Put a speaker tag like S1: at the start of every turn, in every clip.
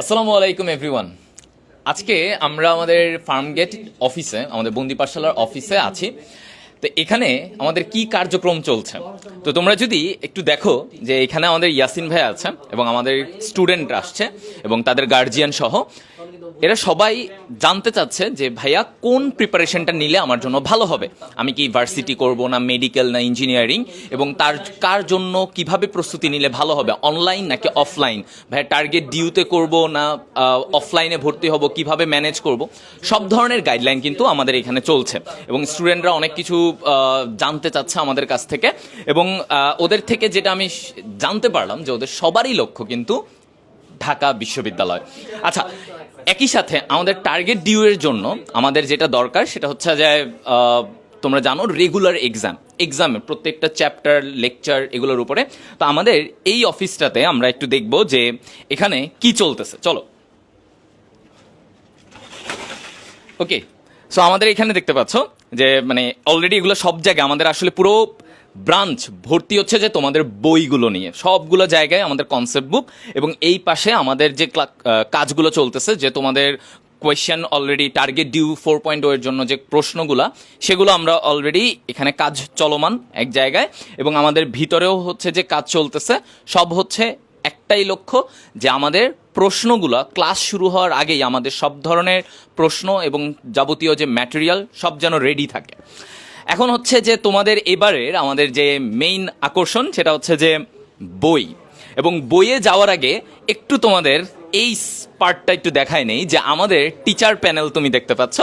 S1: আসসালামু আলাইকুম এভরিওয়ান আজকে আমরা আমাদের ফার্মগেট অফিসে আমাদের বন্দি পাঠশালার অফিসে আছি। তো এখানে আমাদের কি কার্যক্রম চলছে? তো তোমরা যদি একটু দেখো যে এখানে আমাদের ইয়াসিন ভাই আছে এবং আমাদের স্টুডেন্ট আসছে এবং তাদের গার্জিয়ান সহ। এরা সবাই জানতে চাচ্ছে যে ভাইয়া কোন প্রিপারেশনটা নিলে আমার জন্য ভালো হবে? আমি কি ভার্সিটি করব না মেডিকেল না ইঞ্জিনিয়ারিং এবং তার, কার জন্য কীভাবে প্রস্তুতি নিলে ভালো হবে? অনলাইন নাকি অফলাইন ভাইয়া টার্গেট ডিউতে করব না অফলাইনে ভর্তি হব? কীভাবে ম্যানেজ করব? সব ধরনের গাইডলাইন কিন্তু আমাদের এখানে চলছে। এবং স্টুডেন্টরা অনেক কিছু জানতে চাচ্ছে আমাদের কাছ থেকে। এবং ওদের থেকে যেটা আমি জানতে পারলাম যে ওদের সবারই লক্ষ্য কিন্তু ঢাকা বিশ্ববিদ্যালয়। আচ্ছা একই সাথে আমাদের টার্গেট ডিউ এর জন্য আমাদের যেটা দরকার সেটা হচ্ছে যে তোমরা জানো রেগুলার এক্সাম এক্সামে প্রত্যেকটা চ্যাপ্টার লেকচার এগুলোর উপরে। তো আমাদের এই অফিসটাতে আমরা একটু দেখব যে এখানে কি চলতেছে। চলো। ওকে সো আমাদের এখানে দেখতে পাচ্ছ যে মানে অলরেডি এগুলো সব জায়গায় আমাদের আসলে পুরো ব্রাঞ্চ ভর্তি হচ্ছে যে তোমাদের বইগুলো নিয়ে। সবগুলো জায়গায় আমাদের কনসেপ্ট বুক এবং এই পাশে আমাদের যে কাজগুলো চলতেছে, যে তোমাদের question already target DU four point এর জন্য যে প্রশ্নগুলো, সেগুলো আমরা অলরেডি এখানে কাজ চলমান এক জায়গায় এবং আমাদের ভিতরেও হচ্ছে যে কাজ চলতেছে, সব হচ্ছে একটাই লক্ষ্য যে আমাদের প্রশ্নগুলো ক্লাস শুরু হওয়ার আগেই আমাদের সব ধরনের প্রশ্ন এবং যাবতীয় যে ম্যাটেরিয়াল সব যেন রেডি থাকে। এখন হচ্ছে যে তোমাদের এবারের আমাদের যে মেইন আকর্ষণ সেটা হচ্ছে যে বই। এবং বইয়ে যাওয়ার আগে একটু তোমাদের এই পার্টটা একটু দেখায় নেই যে আমাদের টিচার প্যানেল তুমি দেখতে পাচ্ছ,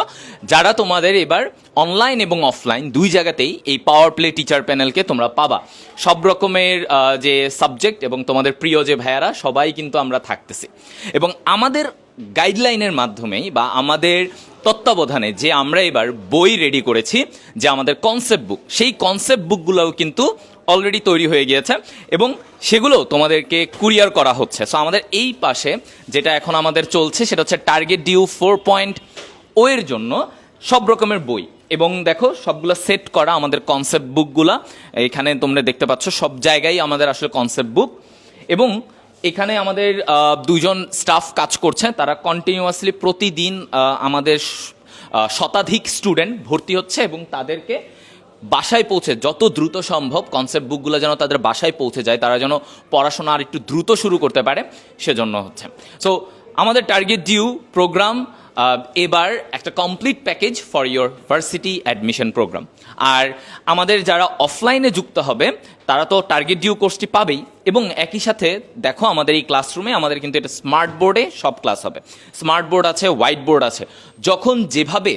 S1: যারা তোমাদের এবার অনলাইন এবং অফলাইন দুই জায়গাতেই এই পাওয়ার প্লে টিচার প্যানেলকে তোমরা পাবা। সব রকমের যে সাবজেক্ট এবং তোমাদের প্রিয় যে ভাইয়ারা, সবাই কিন্তু আমরা থাকতেছি। এবং আমাদের গাইডলাইনের মাধ্যমেই বা আমাদের তত্ত্বাবধানে যে আমরা এবার বই রেডি করেছি, যে আমাদের কনসেপ্ট বুক সেই কনসেপ্ট বুকগুলোও কিন্তু অলরেডি তৈরি হয়ে গিয়েছে এবং সেগুলো তোমাদেরকে কুরিয়ার করা হচ্ছে। সো আমাদের এই পাশে যেটা এখন আমাদের চলছে, সেটা হচ্ছে টার্গেট ডিউ ফোর পয়েন্ট ও এর জন্য সব রকমের বই। এবং দেখো, সবগুলো সেট করা আমাদের কনসেপ্ট বুকগুলা এখানে তোমরা দেখতে পাচ্ছ, সব জায়গায় আমাদের আসলে কনসেপ্ট বুক এবং এখানে আমাদের দুজন স্টাফ কাজ করছে। তারা কন্টিনিউয়াসলি প্রতিদিন আমাদের শতাধিক স্টুডেন্ট ভর্তি হচ্ছে এবং তাদেরকে বাসায় পৌঁছে যত দ্রুত সম্ভব কনসেপ্ট বুকগুলো যেন তাদের বাসায় পৌঁছে যায়, তারা যেন পড়াশোনা আর একটু দ্রুত শুরু করতে পারে, সেজন্য হচ্ছে। সো আমাদের টার্গেট ডিউ প্রোগ্রাম এবার একটা complete package for your varsity admission program আর আমাদের যারা অফলাইনে যুক্ত হবে, তারা তো টার্গেট ডিউ কোর্সটি পাবেই। এবং একই সাথে, দেখো আমাদের এই ক্লাসরুমে আমাদের কিন্তু এটা স্মার্ট বোর্ডে সব ক্লাস হবে। স্মার্ট বোর্ড আছে হোয়াইট বোর্ড আছে। যখন যেভাবে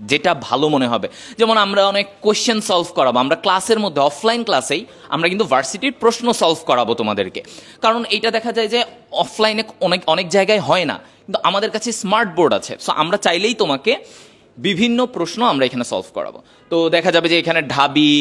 S1: যেটা ভালো মনে হবে। যেমন আমরা অনেক কোয়েশ্চেন সলভ করাবো। আমরা ক্লাসের মধ্যে অফলাইন ক্লাসেই আমরা কিন্তু ভার্সিটির প্রশ্ন সলভ করাবো তোমাদেরকে। কারণ এটা দেখা যায় যে অফলাইনে অনেক অনেক জায়গায় হয় না। কিন্তু আমাদের কাছে স্মার্ট বোর্ড আছে। সো আমরা চাইলেই তোমাকে বিভিন্ন প্রশ্ন আমরা এখানে সলভ করাবো। তো দেখা যাবে যে এখানে ঢাবি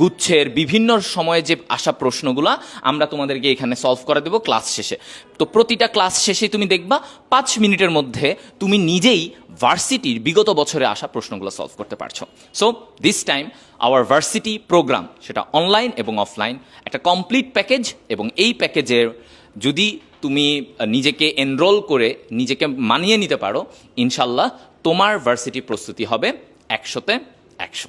S1: গুচ্ছের বিভিন্ন সময়ে যে আসা প্রশ্নগুলো আমরা তোমাদেরকে এখানে সলভ করে দেবো ক্লাস শেষে। তো প্রতিটা ক্লাস শেষে তুমি দেখবা পাঁচ মিনিটের মধ্যে তুমি নিজেই ভার্সিটির বিগত বছরে আসা প্রশ্নগুলো সলভ করতে পারছ। So this time our varsity program সেটা অনলাইন এবং অফলাইন একটা কমপ্লিট প্যাকেজ এবং এই প্যাকেজের যদি তুমি নিজেকে এনরোল করে নিজেকে মানিয়ে নিতে পারো ইনশাল্লাহ তোমার ভার্সিটি প্রস্তুতি হবে একশোতে একশো।